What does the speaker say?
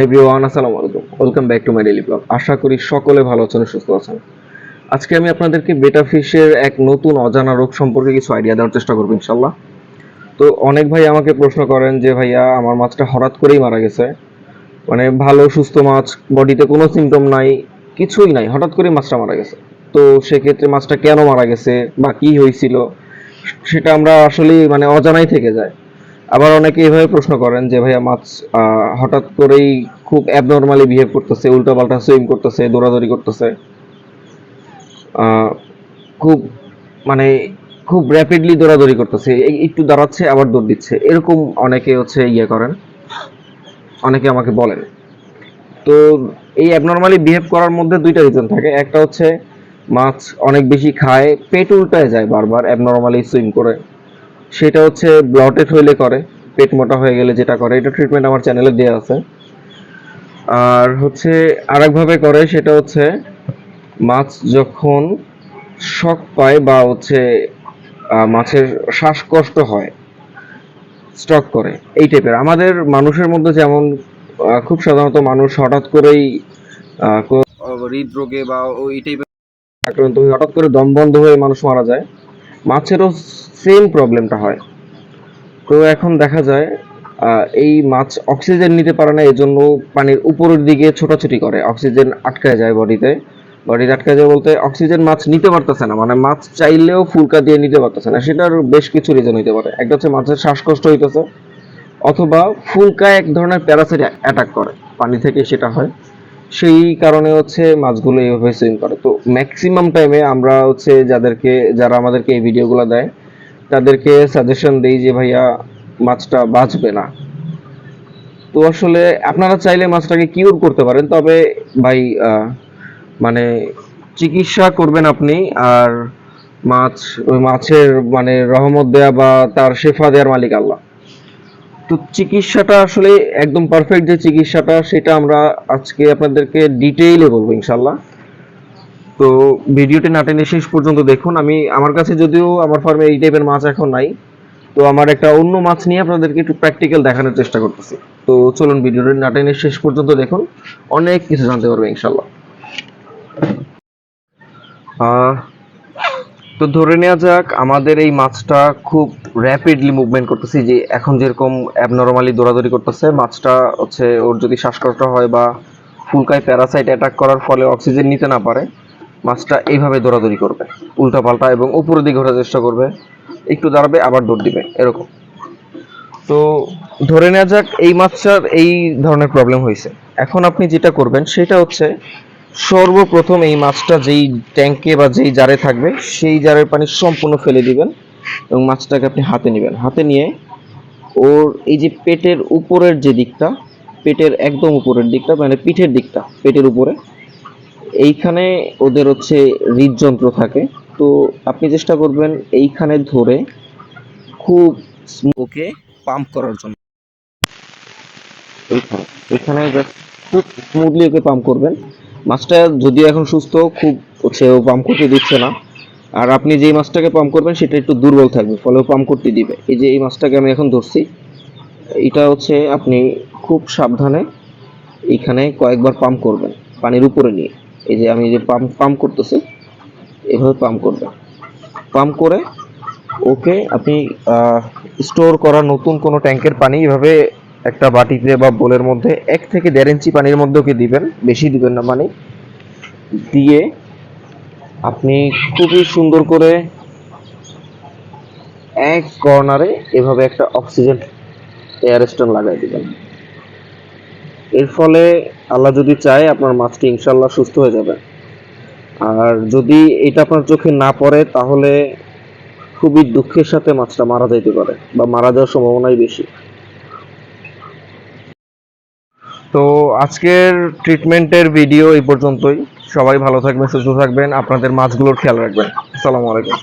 Everyone আসসালামু আলাইকুম। Welcome back to my daily blog আশা করি সকলে ভালো আছেন সুস্থ আছেন। আজকে আমি আপনাদেরকে বেটা ফিশের এক নতুন অজানা রোগ সম্পর্কে কিছু আইডিয়া দেওয়ার চেষ্টা করব ইনশাল্লাহ তো অনেক ভাই আমাকে প্রশ্ন করেন যে, ভাইয়া, আমার মাছটা হঠাৎ করেই মারা গেছে। মানে ভালো, সুস্থ মাছ, বডিতে কোনো সিমটম নাই, কিছুই নাই, হঠাৎ করেই মাছটা মারা গেছে। তো সেক্ষেত্রে মাছটা কেন মারা গেছে বা কি হয়েছিল? সেটা আমরা আসলে মানে অজানাই থেকে যায়। আবার অনেকে এভাবে প্রশ্ন করেন যে, ভাইয়া, মাছ হঠাৎ করেই খুব অ্যাবনর্মালি বিহেভ করতেছে উল্টো পাল্টা সুইম করতেছে, দৌড়াদৌড়ি করতেছে। খুব মানে খুব র্যাপিডলি দৌড়াদৌড়ি করতেছে একটু দাঁড়াচ্ছে, আবার দৌড় দিচ্ছে। এরকম অনেকে হচ্ছে ইয়ে করেন। অনেকে আমাকে বলেন। তো এই অ্যাবনর্মালি বিহেভ করার মধ্যে দুইটা রিজন থাকে। একটা হচ্ছে, মাছ অনেক বেশি খায়, পেট উল্টায় যায় বারবার অ্যাবনর্মালি সুইম করে। সেটা হচ্ছে ব্লটেড হইলে করে পেট মোটা হয়ে গেলে যেটা করে এটা ট্রিটমেন্ট আমার চ্যানেলে দেওয়া আছে। আর হচ্ছে আরেকভাবে করে সেটা হচ্ছে মাছ যখন শক পায় বা হচ্ছে মাছের শ্বাসকষ্ট হয় স্টক করে এই টাইপের আমাদের মানুষের মধ্যে যেমন খুব সাধারণত মানুষ হঠাৎ করেই হৃদরোগে বা ওই টাইপের আক্রান্ত হয়ে হঠাৎ করে দম বন্ধ হয়ে মানুষ মারা যায়। মাছেরও সেম প্রবলেমটা হয়। তো এখন দেখা যায় এই মাছ অক্সিজেন নিতে পারে না, এজন্য পানির উপরের দিকে ছোটাছুটি করে। অক্সিজেন আটকায় যায় বডিতে। বডিতে আটকায় যায় বলতে অক্সিজেন মাছ নিতে পারতেছে না। মানে মাছ চাইলেও ফুলকা দিয়ে নিতে পারতেছে না। সেটার বেশ কিছু রিজন হইতে পারে। একটা হচ্ছে মাছের শ্বাসকষ্ট হইতেছে, অথবা ফুলকা এক ধরনের প্যারাসাইট অ্যাটাক করে, পানি থেকে সেটা হয়। সেই কারণে হচ্ছে মাছগুলো এইভাবে সুইম করে। তো ম্যাক্সিমাম টাইমে আমরা হচ্ছে যাদেরকে, যারা আমাদেরকে এই ভিডিওগুলো দেয় তাদেরকে সাজেশন দেই যে, ভাইয়া, মাছটা বাঁচবে না। তো আসলে আপনারা চাইলে মাছটাকে কিউর করতে পারেন, তবে ভাই মানে চিকিৎসা করবেন আপনি, আর মাছ, ওই মাছের মানে রহমত দেয়া বা তার শেফা দেওয়ার মালিক আল্লাহ। তো চিকিৎসাটা আসলে একদম পারফেক্ট যে চিকিৎসাটা, সেটা আমরা আজকে আপনাদেরকে ডিটেইলে বলব ইনশাল্লাহ তো ভিডিওটি না টেনে শেষ পর্যন্ত দেখুন। আমি, আমার কাছে যদিও আমার ফার্মে এই টাইপের মাছ এখন নাই, তো আমার একটা অন্য মাছ নিয়ে আপনাদেরকে একটু প্র্যাকটিক্যাল দেখানোর চেষ্টা করতেছি। তো চলুন ভিডিওটি না টেনে শেষ পর্যন্ত দেখুন, অনেক কিছু জানতে পারবে ইনশাল্লাহ তো ধরে নেওয়া যাক, আমাদের এই মাছটা খুব র্যাপিডলি মুভমেন্ট করতেছি, যে এখন যেরকম অ্যাবনর্মালি দৌড়াদৌড়ি করতেছে, মাছটা হচ্ছে ওর যদি শ্বাসকষ্ট হয় বা ফুলকায় প্যারাসাইট অ্যাটাক করার ফলে অক্সিজেন নিতে না পারে মাছটা এইভাবে দৌড়াদৌড়ি করবে। উল্টাপাল্টা এবং উপরের দিকে ঘোরার চেষ্টা করবে। একটু দাঁড়াবে, আবার দৌড় দিবে, এরকম। তো ধরে নেওয়া যাক এই মাছটার এই ধরনের প্রবলেম হয়েছে। এখন আপনি যেটা করবেন, সেটা হচ্ছে সর্বপ্রথম এই মাছটা যেই ট্যাঙ্কে বা যেই জারে থাকবে, সেই জারের পানি সম্পূর্ণ ফেলে দিবেন এবং মাছটাকে আপনি হাতে নেবেন। হাতে নিয়ে ওর এই যে পেটের উপরের যে দিকটা, পেটের একদম উপরের দিকটা মানে পিঠের দিকটা, পেটের উপরে এইখানে ওদের হচ্ছে হৃদযন্ত্র থাকে। তো আপনি চেষ্টা করবেন এইখানে ধরে খুব ওকে পাম্প করার জন্য। এইখানে এখানে জাস্ট খুব স্মুথলি ওকে পাম্প করবেন। মাছটা যদিও এখন সুস্থ খুব হচ্ছে ও পাম্প করতে দিচ্ছে না। আর আপনি যেই মাছটাকে পাম্প করবেন সেটা একটু দুর্বল থাকবে ফলে ও পাম্প করতে দিবে। এই যে এই মাছটাকে আমি এখন ধরছি এটা হচ্ছে আপনি খুব সাবধানে এইখানে কয়েকবার পাম্প করবেন পানির উপরে নিয়ে। এই যে আমি যে পাম্প পাম্প করতেছি, এভাবে পাম্প করবেন পাম্প করে ওকে আপনি স্টোর করা নতুন কোনো ট্যাঙ্কের পানি এভাবে একটা বাটিতে বা বোলের মধ্যে এক থেকে দেড় ইঞ্চি পানির মধ্যে ওকে দিবেন, বেশি দিবেন না পানি দিয়ে আপনি খুবই সুন্দর করে এক কর্নারে এভাবে একটা অক্সিজেন এয়ার স্টোন লাগাই দিবেন। এর ফলে আল্লাহ যদি চায় আপনার মাছটি ইনশাল্লাহ সুস্থ হয়ে যাবে। আর যদি এটা আপনার চোখে না পড়ে, তাহলে খুবই দুঃখের সাথে মাছটা মারা যাইতে পারে বা মারা যাওয়ার সম্ভাবনাই বেশি। তো আজকের ট্রিটমেন্টের ভিডিও এই পর্যন্তই। সবাই ভালো থাকবেন, সুস্থ থাকবেন, আপনাদের মাছগুলোর খেয়াল রাখবেন। আসসালামু আলাইকুম।